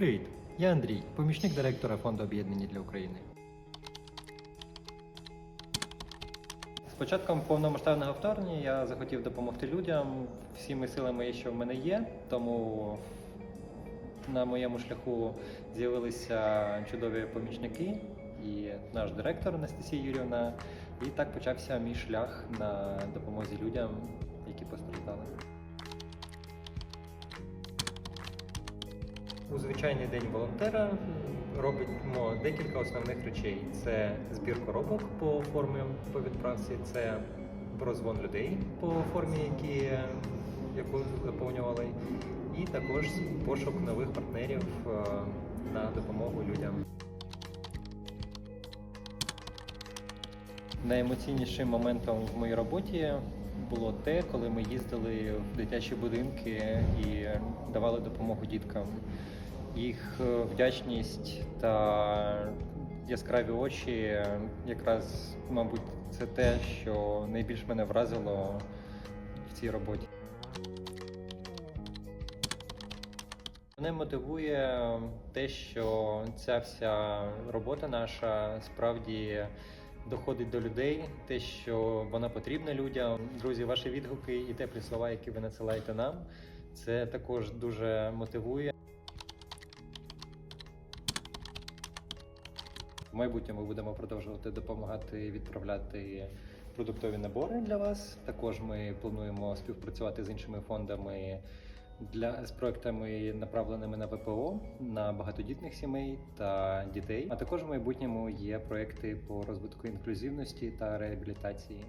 Привіт, я Андрій, помічник директора фонду об'єднання для України. З початком повномасштабного вторгнення я захотів допомогти людям всіми силами, що в мене є. Тому на моєму шляху з'явилися чудові помічники і наш директор Анастасія Юрівна. І так почався мій шлях на допомозі людям, які постраждали. У звичайний день волонтера робимо декілька основних речей: це збір коробок по формі по відправці, це прозвон людей по формі, які, яку заповнювали, і також пошук нових партнерів е, на допомогу людям. Найемоційнішим моментом в моїй роботі було те, коли ми їздили в дитячі будинки і давали допомогу діткам. Їх е, вдячність та яскраві очі якраз, мабуть, це те, що найбільш мене вразило в цій роботі. Мене мотивує те, що ця вся робота наша справді доходить до людей, те, що вона потрібна людям. Друзі, ваші відгуки і теплі слова, які ви надсилаєте нам, це також дуже мотивує. В майбутньому будемо продовжувати допомагати відправляти продуктові набори для вас. Також ми плануємо співпрацювати з іншими фондами для з проектами, направленими на ВПО, на багатодітних сімей та дітей. А також в майбутньому є проекти по розвитку інклюзивності та реабілітації.